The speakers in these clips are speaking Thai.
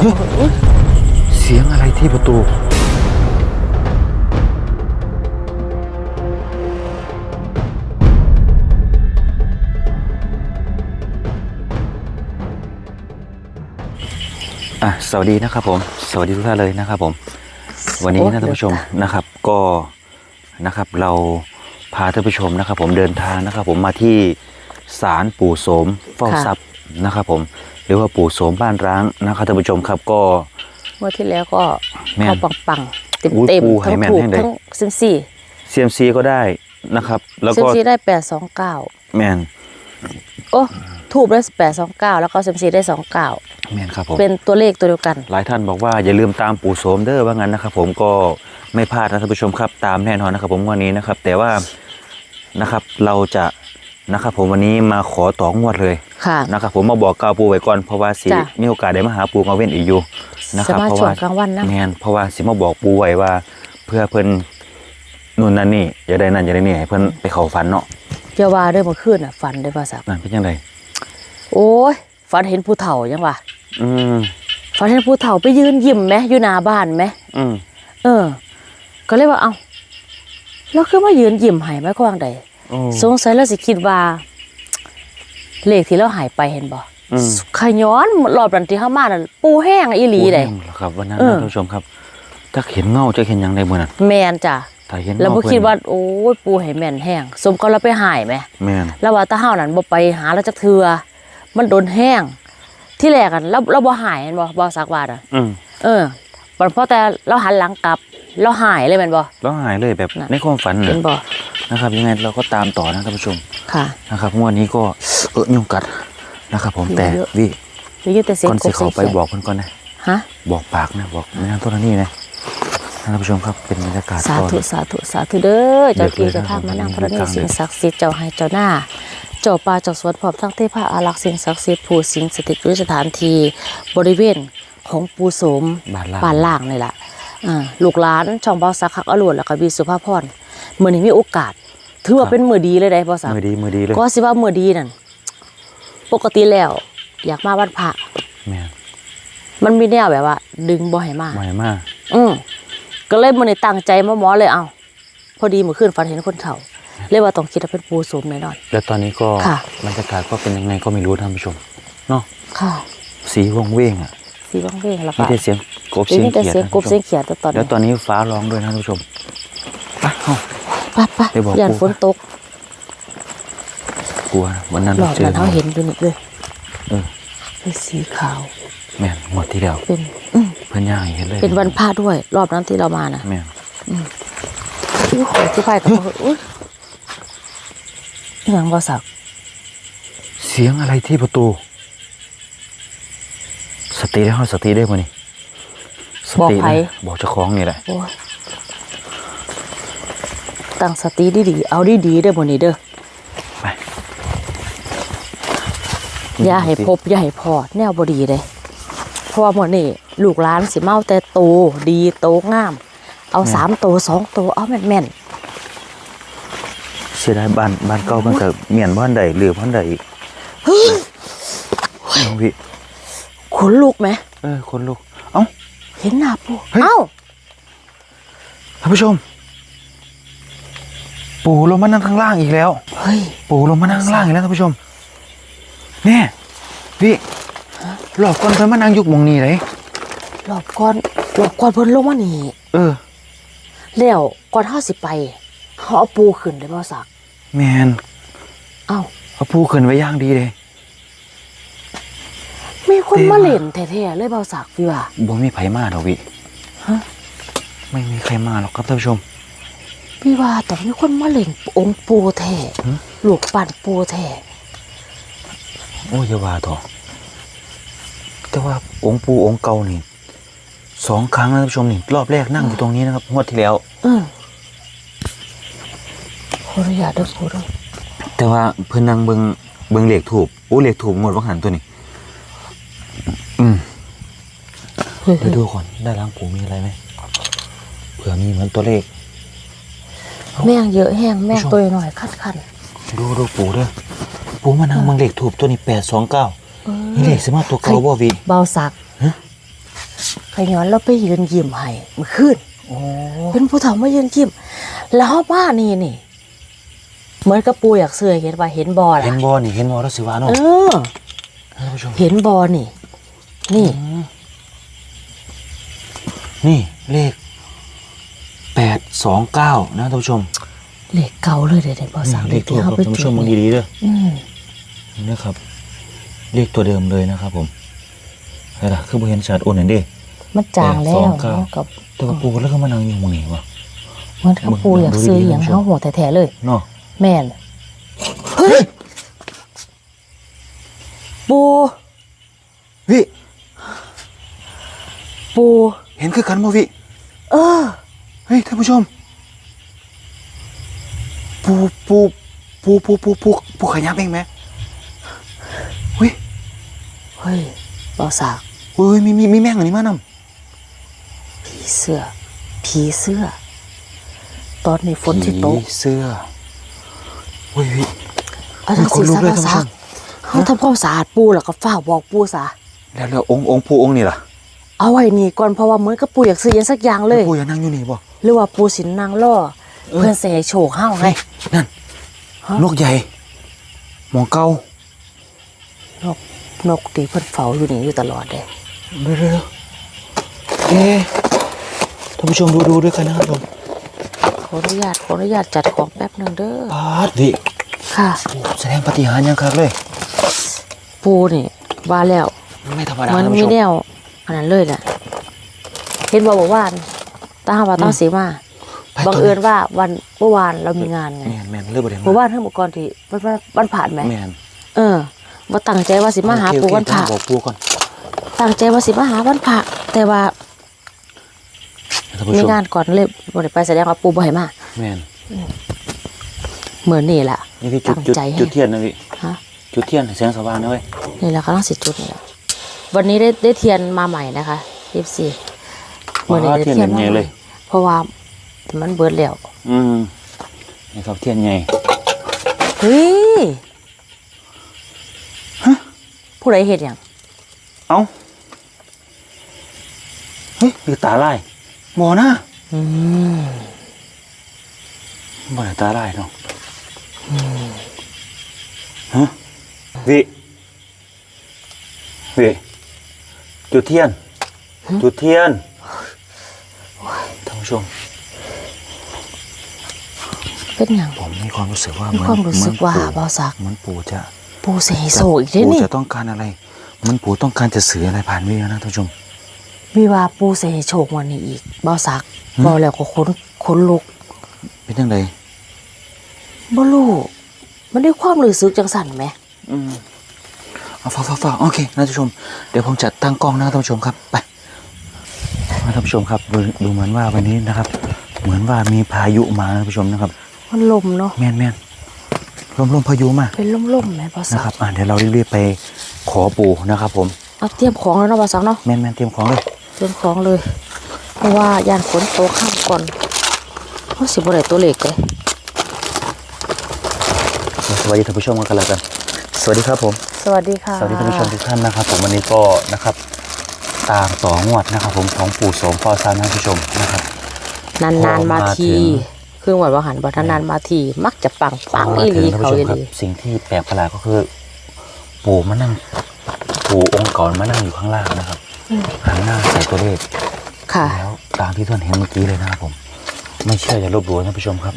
ที่ไปกับอุ๊ยเสียงอะไรที่ประตู อะสวัสดีนะครับผม สวัสดีทุกท่านเลยนะครับผม วันนี้นะท่านผู้ชมนะครับก็นะครับเราพาท่านผู้ชมนะครับ ผมเดินทางนะครับ ผมมาที่ศาลปู่โสมเฝ้าทรัพย์นะครับ ผม หรือว่าปู่โสมบ้านร้างนะครับท่านผู้ชมครับก็เมื่อที่แล้วก็แม่นเข้าปังปังเต็มอุ๊ยเต็มปูให้ทั้งแม่นถูกให้เลยทั้งซิมซี่เซียมซีก็ได้นะครับ แล้วซิมก็ซี่ได้แปดสองเก้าแมนโอ้ถูกได้แปดสองเก้าแล้วก็ซิมซี่ได้สองเก้าแมนครับผมเป็นตัวเลขตัวเดียวกัน หลายท่านบอกว่าอย่าลืมตามปู่โสมเด้อว่างั้นนะครับ ผมก็ไม่พลาดนะท่านผู้ชมครับตามแน่นอนนะครับ ผมวันนี้นะครับ แต่ว่านะครับเราจะ นะครับผมวันนี้มาขอต่องวดเลยค่ะ นะครับผมมาบอกกล่าวปูไว้ก่อนเพราะว่าสิจ้ะ มีโอกาสได้มาหาปูมาเว้นอีกอยู่นะครับสามารถเพราะช่วว่างกลางวันนะ แมนเพราะว่าสิมาบอกปูไว้ว่า เพื่อเพิ่นนู่นนั่นนี่อย่าได้นั่นอย่าได้นี่ให้เพิ่นไปเข้าฝันเนาะเจ้าว่าได้เมื่อคืนน่ะฝันได้ภาษานั่นเป็นยังไงโอ้ยฝันเห็นผู้เฒ่ายังวะอืมฝันเห็นผู้เฒ่าไปยืนยิ้มไหมอยู่หน้าบ้านไหมอืมเออ ก็เลยว่าเอ้าแล้วคือมายืนยิ้มใหายไหมกวางใดโอ้ สงสัยแล้วสิคิดว่า เลขที่เราหายไปเห็นบ่อืมขย้อนรอบนั้นที่เข้ามาน่ะปูแห้งอีหลีเด้โอ้ยครับวันนั้นเอนะอท่านผู้ชมครับจะเห็นเงาจะเห็นหยังในมือนั้นแมนจ้ะถ้าเห็นแล้วเงาบ่เพิ่นคิดว่าโอ้ยปูให้แม่นแห้งสมก็เราไปหายไหมแม่นแล้วว่าตาเฮานั้นบ่ไปหาแล้วจักเทือมันโดนแห้ง ที่แรกกันเราเราบ่หายแม่นบ่บ่สักว่าอะอืมเออบัดพอแต่เราหันหลังกลับ เราหายเลยแม่นบ่แล้วหายเลยแบบน่ะ ในความฝันเห็น่ะนบ่นะครับ ยังไงเราก็ตามต่อนะท่านผู้ชมค่ะ นะครับงวดนี้ก็เออยุงกัดนะครับ ผมยุงแต่เยอะ วิได้ยินแต่เสียงก่อนกสิบเขาไปเสียงเขียดบอกเพิ่นก่อนนะ ฮะบอกปากนะบอกไม่นั่นต้นนี่นะท่านผู้ชมครับเป็นบรรยากาศสาก่อนธุสาธุสาธุเด้อเจ้าที่เด็กเลยเจ้าทางนะมานั่งผมพระนีกลางๆสิ่งศักดิ์สิทธิ์เจ้าให้เจ้าหน้าเจ้าป่าเจ้าสวนพร้อมทั้งเทพอารักษ์สิ่งศักดิ์สิทธิ์ผู้สิงสถิตอยู่สถานที่บริเวณของปูโสมบ้านล่าง บ้านล่างนี่แหละอ่า ลูกหลานช่องเบาสักคักอรวดแล้วก็วีสุภาพรมื้อนี้มีโอกาส ถือว่าเป็นมื้อดีเลยได้บ่สักมือดีมือดีเลยก็สิว่ามื้อดีนั่นปกติแล้ว อยากมาวันพระแม่นมันมีแนวแบบว่า ดึงบ่ให้มาใหม่มากอืมก็เลยมื้อนี้ตั้งใจมาหมอเลยเอาพอดีเมื่อคืนฝันเห็นคนเฒ่าเลยว่าต้องคิดว่าเป็นปูโสมแน่นอนแล้วตอนนี้ก็ค่ะบรรยากาศก็เป็นยังไงก็ไม่รู้ท่านผู้ชมเนาะค่ะ สีว่องเว้งอะสีบังเวงแล้วไม่ก็ได้เสียง กบได้เสียงยินแต่เขียดเสียงนะกบท่านเสียผู้งเขียดตอนชมแล้วนี้ตอนนี้ฟ้าร้องด้วยนะท่านผู้ชมไปเอ้าไปไปไปบอกย่านปู่ฝนตก กลัวนะวันนั้นหลอดเจอนั้นเขาเห็นอยู่นี่เลยเออเป็นสีขาว แม่นหมดที่เดียวเป็นอืมเพื่อนย่าให้เห็นเลย เป็นวันพระด้วย รอบนั้นที่เรามานะแม่นอุ้ยโหที่ไปกับอุ้ยอหย่างบอสักเสียงอะไรที่ประตู สติได้ห้อสติได้ป่ะนี่ สตินะบอกเจ้าของนี่แหละโอ้ยตั้งสติดีๆเอาดีๆเด้อบ่นี่เด้อไปอย่าให้พบอย่าให้พอแนวบ่ดีเด้เพราะว่าหมดนี่ลูกหลานสิเมาแต่โตดีโตงาม เอาสามโตสองโตเอาแม่นเสียดายบ้านบ้านเก่ามันก็เมียนบ้านใดหรือบ้านใดอีกเอาพี่ๆขนลุกไหมเออคนลูก เอ้าเห็นหน้าปูเฮ้ย เอ้าท่านผู้ชม ปู่ลงมานั่งข้างล่างอีกแล้ว เฮ้ย ปู่ลงมานั่งข้างล่างอีกแล้วท่านผู้ชมแน่พี่หลอกคนเพิ่นมานั่งยุกหมองนี่เลยรอบก่อนรอบก่อนเพิ่นลงมานี่เออ แล้วก่อนเฮาสิไปเฮาเอาปูขึ้นได้บ่สัก แมนเอ้า เอาปูขึ้นไว้อย่างดีเลย มีคนเท่มาว่ะเล่นแท้ๆเลยบ่สักพี่ว่าบ่มีไผมาหรอกพี่ฮะไม่มีใครมาหรอกครับท่านผู้ชม พี่ว่าต้องมีคนมาเล่นองค์ปูแท้หึลูกปั่นปูแท้โอ้ยอย่าว่าต่อแต่ว่าองค์ปูองค์เก่านี่สองครั้งนะท่านผู้ชมนี่รอบแรกนั่งอยู่ตรงนี้นะครับงวดที่แล้วเออขออนุญาตเด้อปูเด้อแต่ว่าเพิ่นนั่งเบิงเบิงเหล็กถูกโอ้เหล็กถูกงวดว่าหันตัวนี้ อืมเฮ้ยเดี๋ยวดูก่อนด้านหล่างปูมีอะไรไหมเผื่อมีเหมือนตัวเลข แม่งเยอะแห้งแม่งผู้ชมตัวน้อยคันดูดูปูเด้อปูมานั่งเบิงเหล็กถูกตัวนี้แปดสองเก้าๆเออนี่เหล็กสมาตัวเก่าบ่วีเบาสักฮขย้อนเราไปยืนยิ้มให้เมื่อคืนโอ้เป็นผู้เฒ่ามายืนยิ้มแล้วเฮามานี่นี่ เหมือนกับปูอยากเสื้อเห็นว่าเห็นบอเห็ล่ะนบอนี่เห็นบอแล้วสิวาเนาะเออท่านผู้ชมเห็นบอนี่ นี่ นี่เลขแปดสองเก้านะท่านผู้ชมเลขเก่าเลยเด้ๆบ่สั่งเลขตัวครับท่านผู้ชมมองดีๆเด้ออืมนี่นะครับ เลขตัวเดิมเลยนะครับ ผมอะไรล่ะคือบ่เห็นชัดโอนเห็นดิมันจางแล้วสองเก้าเนาะกับแต่ว่าปูแล้วก็มานั่งอยู่หมองนี้วะเหมือนกับปูอยากซื้ออย่างเฮาหัวแท้ๆเลยเนาะแม่นเฮ้ยปูวิ ปูเห็นคือกันบ่วิเออ เฮ้ยท่านผู้ชม ปูปูปูปูปูปูปูขยับเองไหมเฮ้ยเฮ้ยบอสากเฮ้ยมีมีมีแม่งอันนี้มานำผีเสื้อผีเสื้อ ตอนนี้ฝนที่ตกผีเสื้อเฮ้ยเฮ้ยเอาทั้งขสีนลุกซะเลยบอสากท่านผู้ชมเขาทำความสะอาดปูแล้วก็ฝ้าบอกปูซะ แล้วแล้วองค์องค์ปูองค์นี่ล่ะ เอาไว้นี่ก่อนเพราะว่าเหมือนกับปูอยากซื้ออยังสักอย่างเลยปูยังนั่งอยู่นี่บ่หรือว่าปูสินนางล่อเพื่อนเสยโฉกห้าวไงนั่นฮะนกใหญ่หมองเก่านกนกตีเพื่อนเฝ้าอยู่นี่อยู่ตลอดเลยเร็วๆเอ๊ะท่านผู้ชมดูดูด้วยกันนะครับผมขออนุญาตขออนุญาตจัดของแป๊บหนึ่งเด้อปาดดิค่ะโอ้แสดงปาฏิหารย์ยังครับเลย ปูนี่ว่าแล้วไม่ธรรมดามันท่านมีผู้ชมแนว อันนั้นเลยแหละเห็นบอกบอกว่าตาหาว่าต้องสีมาไปบังเอิญว่าวันเมื่อวานเรามีงานไงแม่นแม่นเรื่องประเด็นเมื่อวานทั้งหมดก่อนที่วันวันวันผ่านไหมแม่นเออว่าตั้งใจว่าสิมาหาโอเคปูโอเควันผ่าต้องบอกปูก่อนตั้งใจว่าสิมาหาวันผ่าแต่ว่าท่านผู้มีชมงานก่อนเลยบ่ได้ไปแสดงว่าปูบ่ให้มาแม่นเหมือนนี่แหละนี่พี่จุดตั้งจุดใจให้จุดเทียนนะพี่ฮะจุดเทียนให้แสงสว่างนะเว้ยนี่แหละกำลังสิจุดนี่แหละ วันนี้ได้ได้เทียนมาใหม่นะคะยี่สี่เมื่อนี้ได้เทียนเทียนใหมาญ่ใหเลม่ยเพราะว่ามันเบิดแล้วอืมนี่ครับเทียนใหญ่เฮ้ยผู้ใดเห็นอย่างเอ้าเฮ้ยคือตาลายหมอนะอืมบ่ได้ตาลายเนาะฮะวิวิ จุดเทียน จุดเทียนท่านผู้ชมเป็นอย่างผมมีความรู้สึกว่ามีเหมือนความรู้สึกว่าเหมือนบ่าวสักเหมือนปู่จะปูเสยโศกอีกเด้อปู่นี่จะต้องการอะไรเหมันปู่ต้องการจะสื่ออะไรผ่านวิวนะท่านผู้ชมมีว่าปูเสยโฉกวันนี้อีกบ่าวสักหืมบอกแล้วก็ขนขนลุก เป็นยังไงบ่รู้มันได้ความรู้สึกจังสั่นไหมอืมเอา ฟ้าฟ้าฟ้าโอเคนะท่านผู้ชม เดี๋ยวผมจะตั้งกล้องนะท่านผู้ชมครับไปมาท่านผู้ชมครับดูดูเหมือนว่าวันนี้นะครับ เหมือนว่ามีพายุมานะท่านผู้ชมนะครับมันลมเนาะแม่นแม่นลมลมพายุมาเป็นลมๆไหมบ่าวสันะกครับอะเดี๋ยวเรารีบๆไปขอปู่นะครับ ผมเอาเตรียมของแล้วเนาะบ่าวสักเนาะแม่นแม่นเตรียมของเลยเตรียมของเลย เพราะว่ายานฝนโตกข้ามก่อนเพราะสิบ่ได้ตัวเล็กเลยสวัสดีท่านผู้ชมกันแล้วกัน สวัสดีครับผม สวัสดีค่ะ สวัสดีท่านผู้ชมทุกท่านนะครับ ผมวันนี้ก็นะครับ ตามต่องวดนะครับ ผมของปู่โสมพ่อซานท่านผู้ชมนะครับ นานๆมาพอมาทีถึงคือหวัดว่าหันบ่ทานานๆมาที มักจะปังปังมาอีหถึลีงท่านเขาผู้ชอีมหครับลีสิ่งที่แปลกประหลาดก็คือ ปู่มานั่ง ปู่องค์เก่ามานั่งอยู่ข้างล่างนะครับหันหน้าใส่ตัวเลขค่ะแล้วตามที่ท่านเห็นเมื่อกี้เลยนะครับผม ไม่เชื่ออย่าลบหลู่ท่านผู้ชมครับ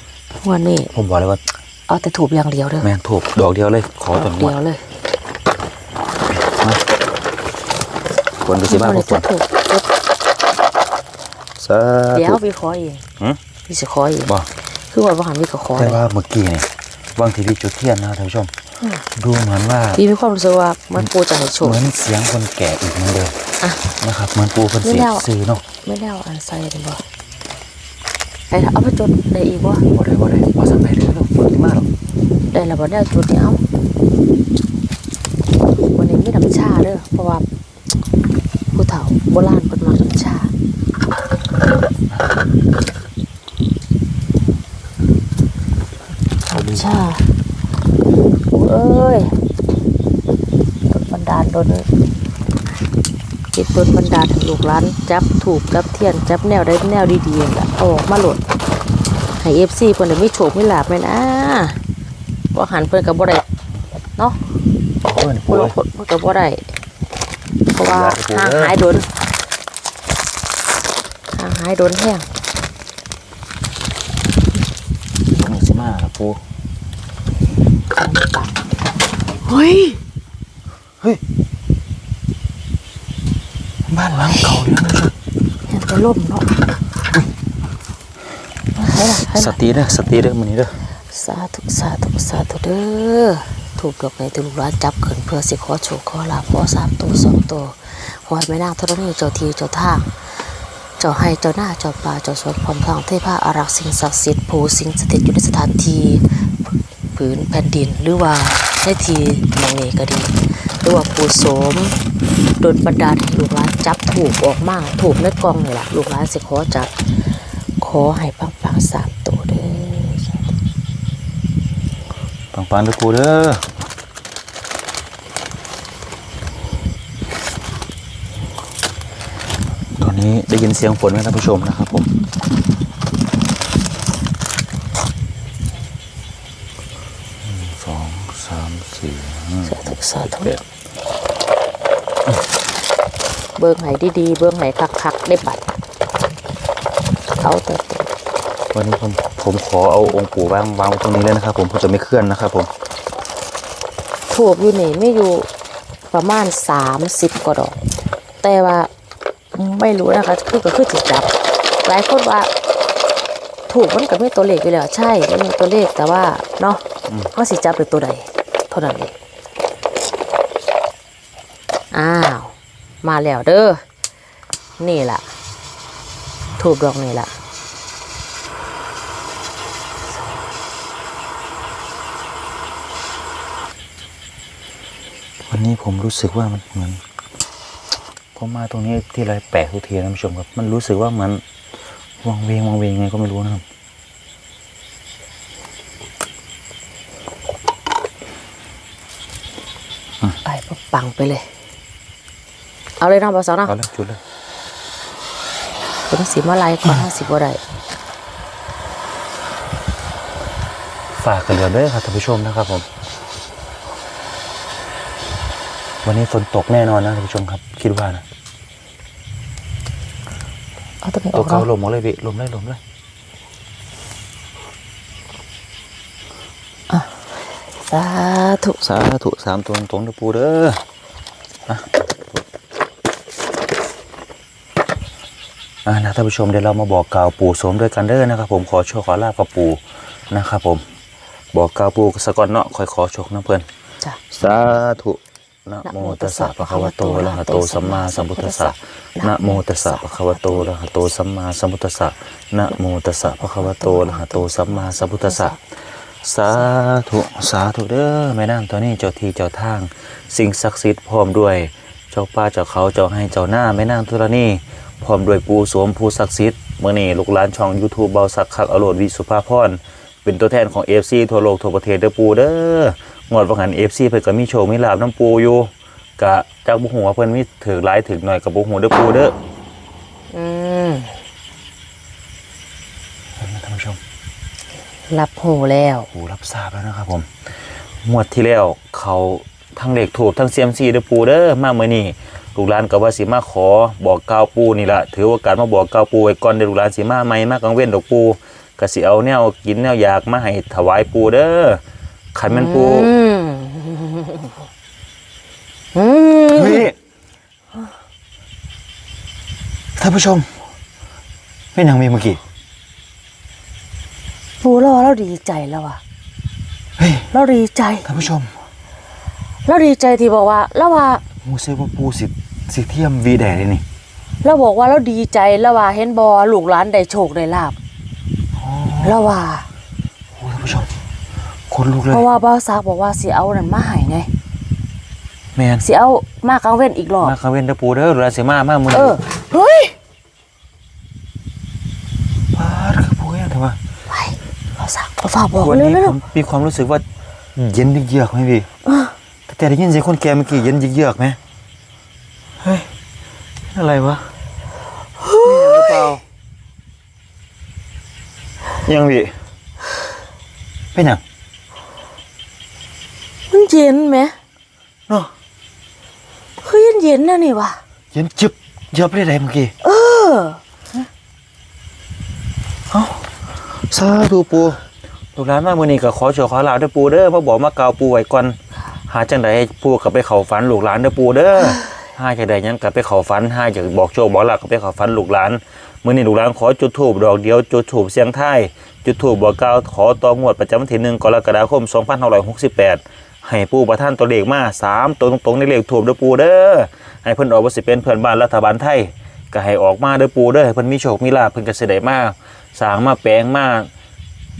วันนี้ผมบอกเลยว่า เอาแต่ถูกอย่างเดียวเด้อแมนถูกดอกเดียวเลย ขอตัวงวเดีดยวเลยมาคนดูสิบ้าวันพวนี้กคจุดนถูกจุดสาเดี๋ยวธุพี่ขอเองหืมพี่สิขอเองบอกคือหวัดว่าหันพี่ก็ขอแต่เลยว่าเมื่อกี้เนี่ยบางทีพี่จุดเทียนนะท่านผู้ชม ดูเหมือนว่าพี่มีความรู้สึกว่ามันปูจะให้โชคเหมือนเสียงคนแก่อีกเหมือนเดิมอะนะครับเหมือนปูคนไม่เสียแล้วซื้อเนาะไม่ได้เอาอันใส่เลยบ่ ไปเถอะเอาไปจุดได้อีกบ่บ่ได้บ่ได้บ่สั่งไปเลยเนาะฝนที่มาหรอกได้แล้วบ่ได้เอาจุดนี้เอาวันนี้มีน้ำชาเด้อเพราะว่าผู้เฒ่าโบราณเพิ่นมักน้ำชาน้ำชาเอ้ยดลบันดาลดน จิตตนบันดาลให้ลูกหลานจับถูกจับเทียนจับแนวได้แนวดีๆนั่นล่ะเอาออกมาโหลดให้ FC เพิ่นได้มีโชคมีลาภแม่นะบ่หันเพิ่นก็บ่ได้เนาะเพื่อนผู้ปูลางคนเพิ่นก็บ่ได้เพราะว่าอย่าไปพูดห่างเด้อหายโดนห่างหายโดนแห้งตรงนี้สิมาครับปูเฮ้ย บ้านหลังเก่าเลยนะเห็นแต่ล่มเนาะให้ล่ะให้สล่ะติเด้อสติเด้อมื้อนี้เด้อสาธุสาธุสาธุเด้อถูกดอกไม้ตุลูกหลานจับขึ้นเพื่อสิขอโชคขอลาภขอสามตัวสองตัวขอให้แม่นางธรณีเจ้าทีเจ้าทางเจ้าให้เจ้าหน้าเจ้าป่าเจ้าสวนพร้อมทางเทพาอารักษ์สิ่งศักดิ์สิทธิ์ผู้สิ่งสถิตอยู่ในสถานที่ผืนแผ่นดินหรือว่า ในทีมองนี้ก็ดีหรือว่าผู้โสมโดนบันดาลให้ลูกหลานจับถูกออกมาถูกในกองนี่แหละลูกหลานสิขอจับ ขอให้ปังปังสามตัวเด้อปังๆเด้อปูเด้อตอนนี้ได้ยินเสียงฝนไหมท่านผู้ชมนะครับผมหนึ่งสองสาม สี่ห้าสาธุสาธุเจ็ดเบิ้งให้ดีๆเบิ้งให้คักๆได้บัดเอาแต่ตัววันนี้ผมผมขอเอาองค์ปู่วางวางไว้ตรงนี้เลยนะครับ ผมผมจะไม่เคลื่อนนะครับ ผมถูกอยู่นี่ไม่อยู่ประมาณสามสิบกว่าดอก แต่ว่าไม่รู้นะคะคือก็คือจิตจับ หลายคนว่า ถูกมันก็ไม่ตัวเลขไปแล้ว ใช่มันมีตัวเลขแต่ว่าเนาะเขาสิจับเป็นตัวใดเท่านั้นเองอ้าว มาแล้วเด้อ นี่ล่ะ ถูกดอกนี่ล่ะวันนี้ผมรู้สึกว่ามันเหมือนผมมาตรงนี้ที่ไรแปลกทุกทีนะท่านผู้ชมครับ มันรู้สึกว่าเหมือนวังเวงวังเวงไงก็ไม่รู้นะครับ ไปปั งๆไปเลย เอาเลยเนาะบอสาวเนาะเอาเลยจุดเลยเป็นสีมาลายก่อนห้าสิบบ่ได้ฝากกันเรือด้วยครับท่านผู้ชมนะครับผม วันนี้ฝนตกแน่นอนนะท่านผู้ชมครับ คิดว่านะเอาตัวนี้อตัอวกเขาเนาะลมหมดเลยพี่ลมเลยลมเลยสาธุ สาธุสามตัวตรงๆเด้อปูเด้ออะอ่า นะท่านผู้ชมเดี๋ยวเรามาบอกกล่าวปู่โสมด้วยกันเด้อนะครับ ผมขอโชคขอลาบกับปู่นะครับผมบอกกล่าวปู่สะก่อนเนาะคอยขอโชคน้ำเพิ่นจ้ะสาธุนะโมตัสสะภะคะวะโตอะระหะโตสัมมาสัมพุทธัสสะนะโมตัสสะภะคะวะโตอะระหะโตสัมมาสัมพุทธัสสะนะโมตัสสะภะคะวะโตอะระหะโตสัมมาสัมพุทธัสสะ สาธุสาธุเด้อแม่นางตัวนี้เจ้าที่เจ้าทาง สิ่งศักดิ์สิทธิ์พร้อมด้วยเจ้าป่าเจ้าเขาเจ้าให้เจ้าหน้าแม่นางทุรนีพร้อมด้วยปู่โสมผู้ศักดิ์สิทธิ์เมื่อนี้ลูกหลานช่อง YouTube เบาสักคักอโรดวิสุภาพรเป็นตัวแทนของ FC ทั่วโลกทั่วประเทศเด้อปูเด้องวดว่าหัน FC เพิ่นก็มีโชคมีลาบน้ำปูอยู่กะจากบุหัวเพิ่นมีถือหลายถือหน่อยกับบุหัวเด้อปูเด้อม ท่านผู้ชม รับหูแล้วปูรับทราบแล้วนะครับผมงวดที่แล้วเขาทั้งเลขถูกทั้ง CMC เด้อปูเด้อมามื้อนี้ลูกหลานก็ว่าสิมาขอบอกกล่าวปูนี่ล่ะถือโอกาสมาบอกกล่าวปูไว้ก่อนเดี๋ยวลูกหลานสิมาใหม่มากังเว้นดอกปูก็สิเอาแนวกินแนวอยากมาให้ถวายปูเด้อขันแม่นปูอืมอืมเฮ้ยท่านผู้ชมไม่นางมีเมื่อกี้ ปูรอเราดีใจแล้วอะเฮ้ยเราดีใจ ท่านผู้ชมเราดีใจที่บอกว่าเราว่ามูเซว่าปูสิสิเทียมวีแดดเลยนี่เราบอกว่าเราดีใจแล้วว่าเห็นบอลูกหลานได้โชคได้ลาบแล้วว่า โอ้ท่านผู้ชมคนลุกเลยเพราะว่าบ่าวซักบอกว่าสิเอานั่นมาให้ไงแมนสิเอามากลางเว้นอีกรอบมาคาเวนเดอปูเด้อหรือเสียมามามือเออเฮ้ย พาดคือปูยังทำไม ไปบ่าวซักบ่าว ฝากบอกวันเร็นี้วผมมีความรู้สึกว่าเย็นเยือกๆไหมพี่แต่ได้ยินเสียงคนแก่เมื่อกี้เย็นเยือกๆไหมเฮ้ยอะไรวะนี่หรือเปล่ายังพี่เป็นหยังมันเย็นไหมเนาะคือเย็นเย็นๆนะนี่วะเย็นจึบเยับได้ไรเมื่อกี้เออ เอ้าสาธุปู ลูกหลานมามื้อนี้ก็ขอโชว์ขอลาด้วยปูเด้อมาบอกมาเกล่าวปูไว้ก่อนหาจังไดปูกลับไปเข้าฝันลูกหลานเด้อปูเด้อหาจังไดหยังกลับไปเข้าฝันหาอยากบอกโชคบอกลาบกลับไปเข้าฝันลูกหลานมื้อนี้ลูกหลานขอจุดธูปดอกเดียวจุดธูปเสียงทายจุดธูปบอกกล่าวขอต่องวดประจำวันที่1กรกฎาคม 2568 ให้ปูประท่านตัวเลขมาสามตัวตรงๆในเลขถูกเด้อปูเด้อให้เพิ่นออกว่าสิเป็นเพื่อนบ้านรัฐบาลไทยก็ให้ออกมาเด้อปูเด้อให้เพิ่นมีโชคมีลาภเพิ่นก็สิได้มาสร้างมาแปลงมา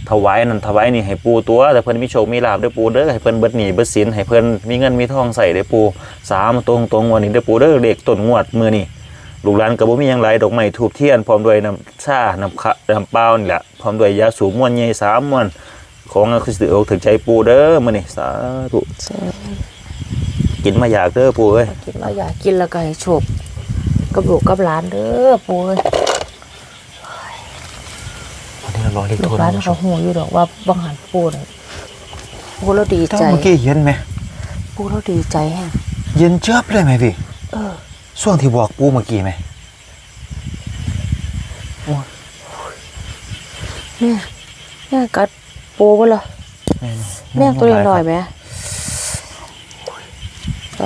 ถวายนั่นถวายนี่ให้ปูตัว แต่เพิ่นมีโชคมีลาภเด้อปูเด้อให้เพิ่นเบิดหนี้เบิดสินให้เพิ่นมีเงินมีทองใส่เด้อปูสามตรงตรงวันนี้เด้อปูเด้อเลขต้นงวดมือนี้ลูกหลานก็บ่มียังหลดอกไม้ทูบเทียนพร้อมด้วยน้ำชาน้ำขะน้ำเปล่านี่แหละพร้อมด้วยยาสูบมวนใหญ่สามมวนของคือสิอกถึงใจปูเด้อมือนี้สาธุกินมาอยากเด้อปูเอ้ยกินเราอยากกินแล้วก็ให้โฉบกับลูกกับหลานเด้อปูเอ้ย นนี้เรารอเล็กลูกนหลานเขาหูอยู่ดอกว่าบังหันปูน่ะปูเราดีเจ้าใจ เมื่อกี้เย็นไหมปูเราดีใจแฮะเย็นเจี๊ยบเลยไหมพี่เออช่วงที่บอกปูเมื่อกี้ไหมเนี่ยเนี่ยกัดปูบ่ล่ะแม่งตัวน้อยๆไหมเอ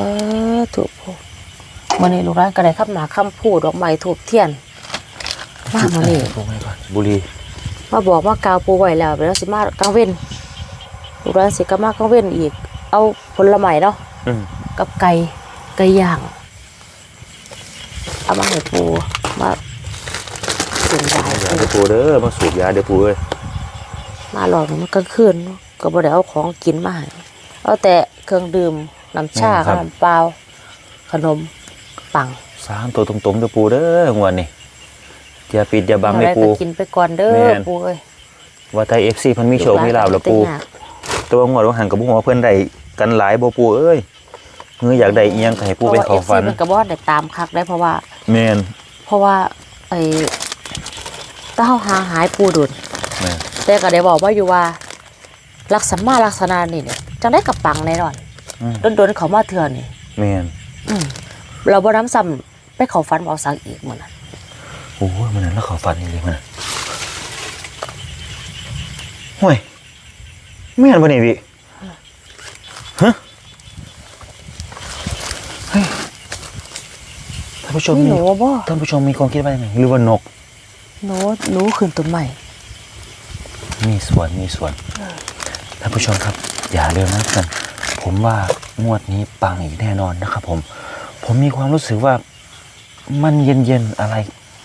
อถูกปูวันนี้ลูกหลานก็ได้คำหนาคำพูดดอกไม้ถูกเทียนมามานี่ปูไม่ก่อนบุรี มาบอกว่ากาวปูไว้แล้วเดี๋ยวสิมากลางเว้นลูกร้านสิก็มากลางเว้นอีก เอาผลไม้เนาะอืมกับไก่ไก่ย่างเอามาให้ปูมาเสียงใหญ่ยาเด้อปู่เด้อมาสูบยาเด้อปู่เอ้ยมาหลอกมันกลางคืนเนาะก็บ่ได้เอาของกินมาให้เอาแต่เครื่องดื่มน้ำชาน้ำเปล่าขนมปังสามตัวตรงๆเด้อปู่เด้องวดนี้ อย่าปิดอย่าบังอะเลไรยก็ปู่กินไปก่อนเด้อแม่น ปูเอ้ยว่าไทย FC เพิ่นมีโชคมีลาภแล้วปู่ลูกหานก็แต่ว่างวดว่าหันกับบ่ฮู้ว่าเพิ่นได้กันหลายบ่ปู่เอ้ยเมื่ออยากได้อีหยังก็ให้เต็ปู่มไปยากเข้าเพราะฝัว่านเอฟซีมันก็บ่ได้ตามคักได้เพราะว่า แม่นเพราะว่าไอ้เต้าหางหายปูดุนแม่นแต่ก็ได้บอกว่าอยู่ว่าลักษณะลักษณะนี่เนี่ยจังได้กับปังแน่นอนอืมโดนๆเขามาเถื่อนี่แม่น อืมเราบ่น้ำซ้ำไปเขาฟันบ่เอาสักอีกเหมือนนั้น โอ้ยมันนั้นแล้วเข้าฝันจริงๆมันน่ะห่วยแม่นบ่นี่พี่ฮะเฮ้ยท่านผู้ชมนี่มีหนูบ่ท่านผู้ชมมีความคิดว่ายังไงหรือว่านกหนูหนูขึ้นต้นใหม่ มีส่วนมีส่วนท่านผู้ชมครับ อย่าลืมนะกัน ผมว่างวดนี้ปังอีกแน่นอนนะครับผม ผมมีความรู้สึกว่ามันเย็นๆอะไร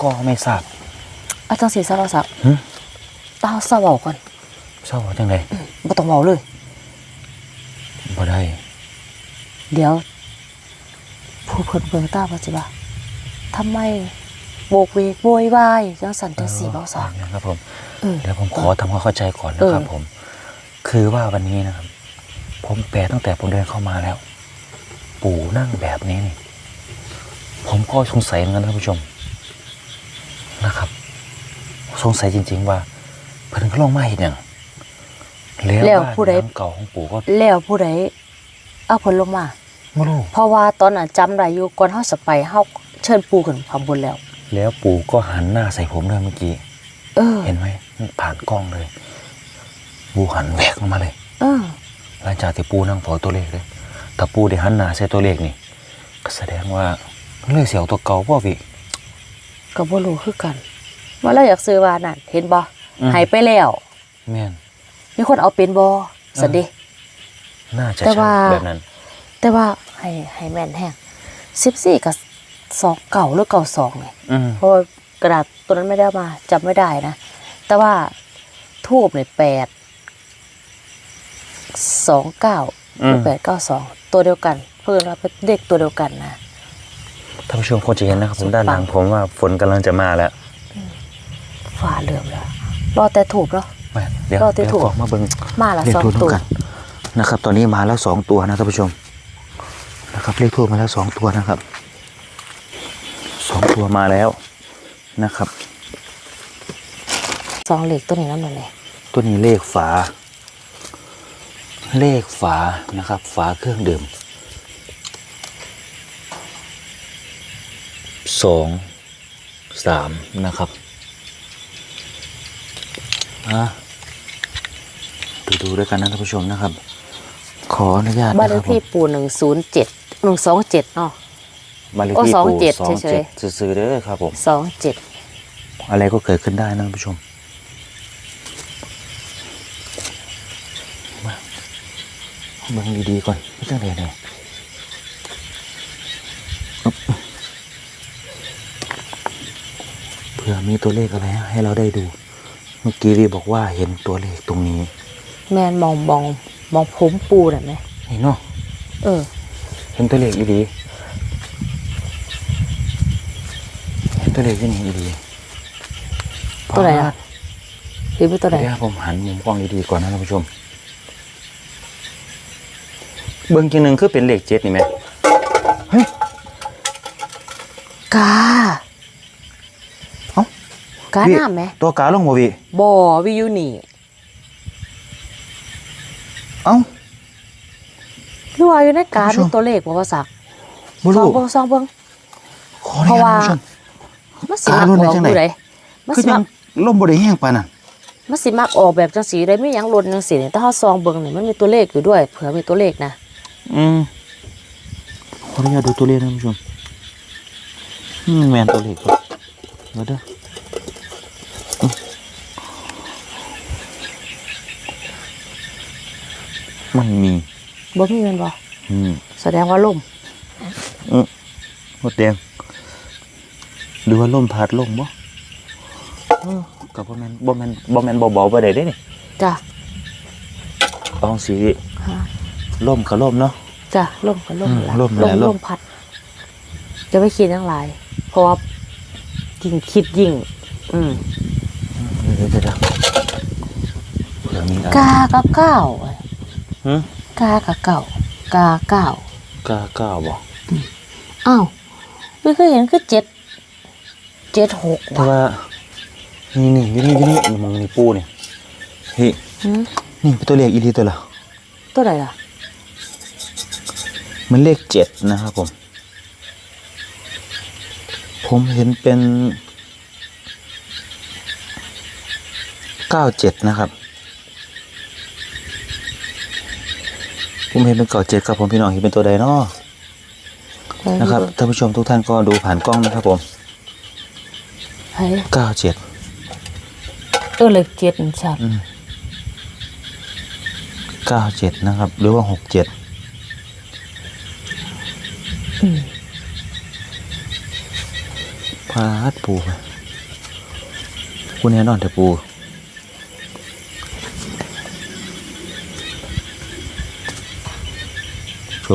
ก็ไม่ทราบอาจารย์ศรีสารศักดิ์หึเต้าเศร้าเว้าก่อนเศร้าจังไดบ่ต้องเว้าเลย บ่ได้เดี๋ยว ผู้เพิ่นเบิ่งตาว่าสิว่าทำไมโบกเวกโวยวายจังสั่นจังสีเว้าซะนะครับผมเออเดี๋ยวผมขอทำความเข้าใจก่อนนะครับเออผม คือว่าวันนี้นะครับ ผมแปลตั้งแต่ผมเดินเข้ามาแล้ว ปู่นั่งแบบนี้นี่ผมก็สงสัยเหมือนกันท่านผู้ชม นะครับ สงสัยจริง ๆ ว่า เพิ่นก็ลงมาเห็นอย่างแล้วแล้วบ้านผู้ใดหลังเก่าของปู่ก็แล้วผู้ใดเอาเพิ่นลงมา ไม่รู้เพราะว่าตอนนั้นจำได้อยู่ก่อนเฮาสิไปเฮาเชิญปู่ขึ้นข้างบนแล้ว แล้วปู่ก็หันหน้าใส่ผมเลยเมื่อกี้ เออ เห็นไหมมันผ่านกล้องเลย ปู่หันแหวกลงมาเลย เออ หลังจากที่ปูนั่งเฝ้าตัวเลขเลยถ้าปูได้หันหน้าใส่ตัวเลขนี่ ก็แสดงว่าเลขเสียวตัวเก่าป่ะพี่ ก็บ่รู้คือกันว่าเราอยากซื้อว่านั่นเห็นบ่อืมให้ไปแล้วแม่นมีคนเอาเป็นบ่สันเดิน่าจะแต่ใช่ว่าแบบนั้น แต่ว่าให้ให้แม่นแฮง14กับ2เก่าหรือเก่า2นี่อืมเพราะว่ากระดาษตัวนั้นไม่ได้เอามาจำไม่ได้นะ แต่ว่าทูบเนี่ย8 29หรือ8 92ตัวเดียวกัน เพิ่นว่าเป็นเด็กตัวเดียวกันนะ ท่านผู้ชมคงจะเห็นนะครับผมสุดด้านหลังปังผมว่าฝนกำลังจะมาแล้วฝ่าเหลื่อมแล้วรอแต่ถูกเนาะแม่นเดี๋ยวรอดที่เดี๋ยวถูกก่อนมาเบิ่งมาละเลขสองทูบตัวกันนะครับ ตอนนี้มาแล้วสองตัวนะท่านผู้ชมนะครับเลขทูบมาแล้วสองตัวนะครับสองตัวมาแล้วนะครับสองเหล็กตัวนี้นั่นเลยตัวนี้เลขฝา เลขฝานะครับ ฝาเครื่องดื่ม สองสามนะครับอะดูดูด้วยกันนะท่านผู้ชมนะครับ ขออนุญาตบ้านนะเลคขรับผมที่ปูหนึ่งศูนย์เจ็ดหนึ่งสองเจ็ดเนาะบ้านเลขโอ้ที่สองปู่เจ็ดสองเฉเจ็ยดซื้อๆเด้อครับผมสองเจ็ดอะไรก็เกิดขึ้นได้นะท่านผู้ชมมาเบิ่งดีๆก่อนไม่ต้องเลยเนี่ย ผื่อมีตัวเลขอะไรให้เราได้ดู เมื่อกี้วีบอกว่าเห็นตัวเลขตรงนี้ แมนมองมองมองผมปูน่ะไหมเห็นเนาะเออ เห็นตัวเลขอีดีเห็นตัวเลขที่นี่อีดีตัวไหนอะพี่เป็นตัวไหนเดี๋ยวผมหันมุมกล้องดีๆก่อนนะท่านผู้ชม เบิ้งจังหนึ่งคือเป็นเลขเจ็ดนี่ไหมกาเอ้ากาพี่น้ำไหมตัวกาลงบ่วิบ่อวิวนี่เอ้าหรือว่าอยู่ในกาท่านผู้ชมีมตัวเลขบ่ว่าสักบ่ซองรู้เบิ่งซองเบิ่งขออนุญาตท่านผู้ชมมันสิมักการุ่นอได้อกจังไหนผู้ใดมันคือสิยัมังกล่มบ่ได้แห้งปานนั้นมันสิมักออกแบบจังสีได้ไม่ยังหล่นจังสีนี่ถ้าเฮาซองเบิ่งนี่มันมีตัวเลขอยู่ด้วย เผื่อมีตัวเลขนะ อืมขออนุญาตดูตัวเลขนะท่านผู้ชมอืมแมนตัวเลขครับมาเด้ออื มันมีบ่มีแม่นบ่อืมแสดงว่าล่มหมดแดงหรือว่าลมพัดลมบ่เออกับบ่แม่นบ่แม่นบ่แม่นเบาๆไปได้เด้นี่จ้ะเอาสิฮะลมกับลมเนาะจ้ะล่มก็ล่มอืมละล่มแหละล่มล่มพัด จะไม่คิดทั้งหลายเพราะว่ายิ่งคิดยิ่ง อืมเดี๋ยวๆๆเผื่อมีอะไรกากับเก้า หึกากับเก้ากาเก้ากล้าก้าวบ่อ้าวไม่เคยเห็นคือเจ็ดเจ็ดหกแต่ว่ะว่านี่นี่อยู่นี่อยู่นี่นี่มองนี่ปูนี่เฮ้ยหืมนี่เป็นตัวเลขอีหลีตัวละตัวไหนล่ะมันเลขเจ็ดนะครับผม ผมเห็นเป็นเก้าเจ็ดนะครับ ผมเห็นเป็นเก้าเจ็ดครับผมพี่น้องเห็นเป็นตัวใดเนาะนะครับท่านผู้ชมทุกท่านก็ดูผ่านกล้องนะครับผมเฮ้ยเก้าเจ็ดเออเลขเจ็ดมันชัดเก้าเจ็ดนะครับ หรือว่าหกเจ็ดอืมพาดปูไปปูแน่นอนแต่ปูโช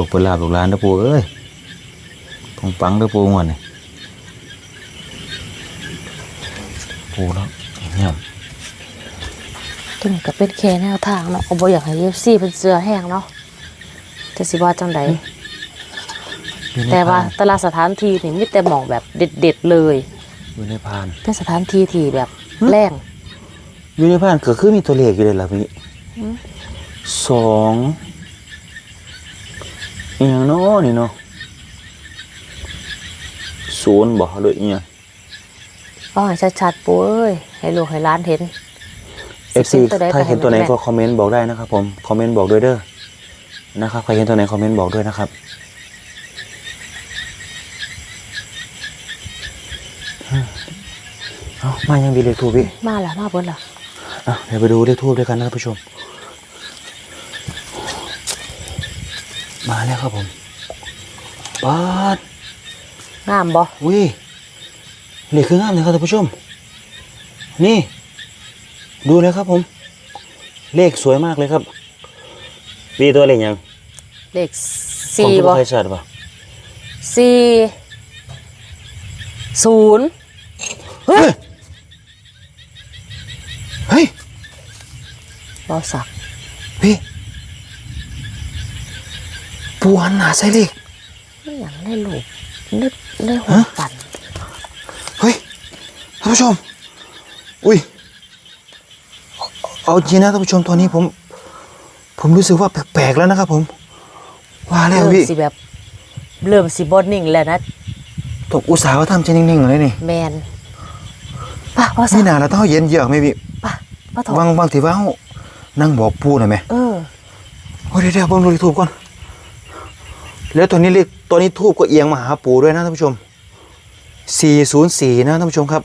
คเปิดลาบลูกหลานเด้อปูเอ้ยปองปังเด้อปูงวนนี่ปูแล้วเงียบตัวนี้ก็เป็นแค่แนวทางเนาะก็บ่อยากให้เอฟซีเป็นเสือแห้งเนาะจะสิว่าจังใดอยู่ในแต่ว่าพานแต่ละสถานที่นี่มีแต่หมองแบบเด็ดๆเลยอยู่ในพาน เป็นสถานที่ที่แบบแรงอยู่ในพานก็คือมีตัวเลขอยู่เลยล่ะพี่อืมสอง อหย่างเนาะนี่เนาะศูนย์บ่หรืออีหยังเอาให้ชัดๆปูเอ้ยให้ลูกให้หล้านเห็น FC ตัวใดถ้าเห็นตัวไหนก็ให้มันก็คอมเมนต์บอกได้นะครับ ผมคอมเมนต์บอกด้วยเด้อนะครับใครเห็นตัวไหนคอมเมนต์บอกด้วยนะครับเอามายังดีเลขทูบพี่มาแล้วมาเบิดล่ะอะเดี๋ยวไปดูเลขทูบด้วยกันนะท่านผู้ชม มา แล้วครับผมปาดงามบ่วิเลขคืองามเลยครับท่านผู้ชม นี่ ดูเลยครับผม เลขสวยมากเลยครับปีตัวเลขยัง เลขสี่ผมบ่ใครชัดป่ะสี่ศูนย์เฮ้ย เฮ้ยบ่สัก ปูหันหน้าใส่เลขไม่อย่างได้ลูกนึกได้หัวฮะปั่นานผู้ชม อุ้ย เอาจริงนะท่านผู้ชมตอนนี้ผม ผมรู้สึกว่าแปลกๆแล้วนะครับ ผมว่าแล้วเริ่มพี่สิแบบเริ่มสิบอนิ่งแล้วนะตกอุตสาห์ว่าทำใจนิ่งๆเลยนี่แมนป่ะพ่อสานี่นาเราต้องเย็นเยือกไหมพี่ป่ะพ่อถอบางบางทีว่าเฮานั่งบอกปูหน่อยไหมเออโอ้ยเดี๋ยวเดี๋ยวเบิ่งดูเลขทูบก่อน แล้วตัวนี้เลขตัวนี้ทูบก็เอียงมาหาปูด้วยนะท่านผู้ชม 404 นะท่านผู้ชมครับ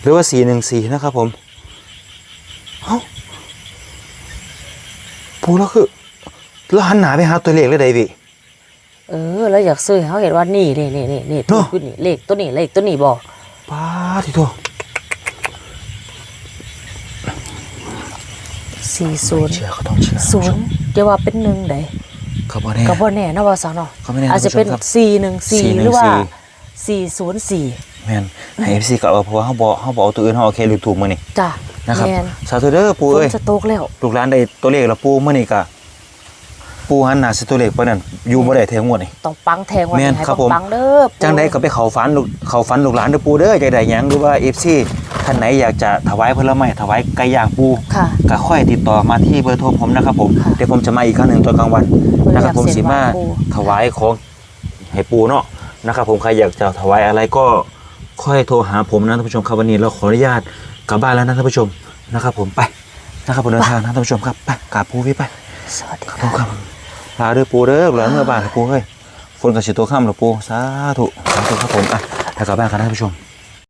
หรือว่า 414 นะครับผมเอ้าปูแล้วคือแล้วหันหนาไปหาตัวเลขเลยได้พี่เออ แล้วอยากซื้อให้เขาเห็นว่านี่นี่นี่นี่นี่เนอะขึ้นนี่เลขตัวนี้เลขตัวนี้บอกป้าทีโตสี่ศูนย์เชื่อเขาต้องเชื่อศูนย์จะว่าเป็นหนึ่งไดเขาบอกแน่ก็บ่แน่นะว่าสังเนาะก็ไม่แน่อาจจะเป็นท่านผู้ชมครับสี่หนึ่งสี่414หรือว่าสี่ศูนย์สี่แม่นให้ FC ก็เอาเพราะว่าเขาบอกเขาบอกเอาตัวอื่นเขาโอเคเลขถูกมานี่จ้ะนะครับแมนสาธุเด้อปูฝเอ้นยจะตกแล้วลูกหลานได้ตัวเลขแล้วปูเมื่อนี้ก็ ปูหันหน้าสิตัวเลขไปนั่นอยู่บ่ได้เทงหมดนี่ ต้องปังแทงวันแม่นนี้ให้ครับผมปังๆเด้อปู่จังไดก็ไปเข้าฝันลูกเข้าฝันลูกหลานเด้อปูเด้อจังไดหยังหรือว่า FC ท่านไหนอยากจะถวายผลไม้ถวายไก่ย่างปู ค่ะ ก็ค่อยติดต่อมาที่เบอร์โทรผมนะครับผมค่ะเดี๋ยวผมจะมาอีกครั้งหนึ่งตอนกลางวันเบอร์นะครับผมอยากเสีสิยงมาว่าปูถวายของให้ปูเนาะนะครับผมใครอยากจะถวายอะไรก็ค่อยโทรหาผมนะท่านผู้ชมครับวันนี้เราขออนุญาตกลับบ้านแล้วนะท่านผู้ชมนะครับผมไปนะครับผมเดินทางนะท่านผู้ชมครับไปกราบปูพี่ไปสวัสดีครับค่ะ ครับ ลาเด้อปูเด้อหลานเมื่อบานปูเฮ้ยฝนกระสิตัวข้ามหรอปูสาธุสาธุครับผมอะแล้วกลับบ้านกันนะท่านผู้ชม